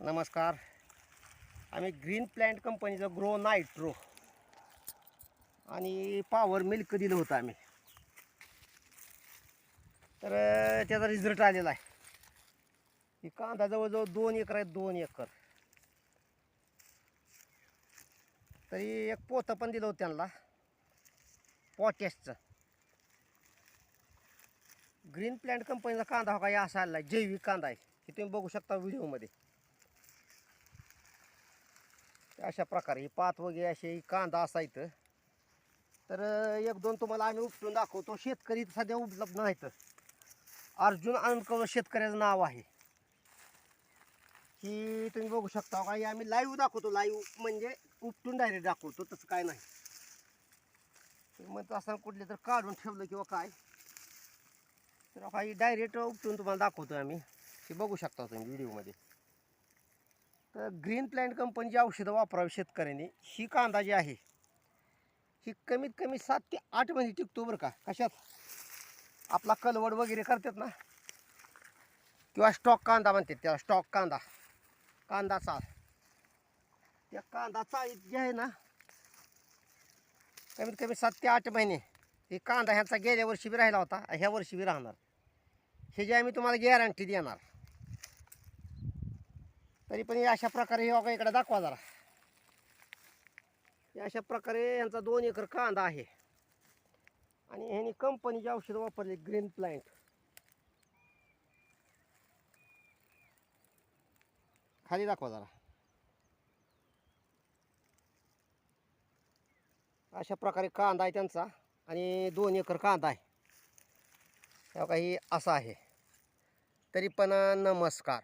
नमस्कार. आम्ही green plant कंपनीचं ग्रो नायट्रो आणि पॉवर मिल्क दिलं होतं आम्ही. तर त्याचा रिझल्ट आलेला आहे. कांदा जवळजवळ दोन एकर आहे दोन एकर. तरी एक पोतं पण दिलं होतं त्यांना. पॉटॅशचं. ग्रीन प्लॅन्ट कंपनीचा कांदा हो हा काही असा आलेला आहे जैविक कांदा आहे. हे तुम्ही बघू शकता व्हिडिओमध्ये. अशा प्रकारे ही पात वगैरे असे ही कांदा असायचं तर एक दोन तुम्हाला आम्ही उपटून दाखवतो. शेतकरी सध्या उपलब्ध नाहीत. अर्जुन अनकव शेतकऱ्याचं नाव आहे. ही तुम्ही बघू शकता का आम्ही लाईव्ह दाखवतो. लाईव्ह म्हणजे उपटून डायरेक्ट दाखवतो तसं काय नाही. मग असं कुठले तर काढून ठेवलं किंवा काय. तर काही डायरेक्ट उपटून तुम्हाला दाखवतो आम्ही. हे बघू शकता तुम्ही व्हिडिओमध्ये तर ग्रीन प्लॅन्ट कंपनीची औषधं वापरावी शेतकऱ्यांनी. ही कांदा जी आहे ही कमीत कमी सात ते आठ महिने टिकतो बरं का? कशात? आपला कलवड वगैरे करतात ना? किंवा स्टॉक कांदा म्हणतात त्याला स्टॉक कांदा. कांदा चाळ त्या कांदा चाळीत जे आहे ना कमीत कमी सात ते आठ महिने हे कांदा ह्याचा गेल्या वर्षी बी राहिला होता ह्या वर्षी बी राहणार. हे जे आम्ही तुम्हाला गॅरंटी देणार. तरी पण अशा प्रकारे हे बघा इकडे दाखवा जरा. अशा प्रकारे यांचा दोन एकर कांदा आहे. आणि ह्यांनी कंपनीची औषधं वापरली ग्रीन प्लांट खाली दाखवा जरा. अशा प्रकारे कांदा आहे त्यांचा आणि दोन एकर कांदा आहे. काही बघा असा आहे. तरी पण नमस्कार.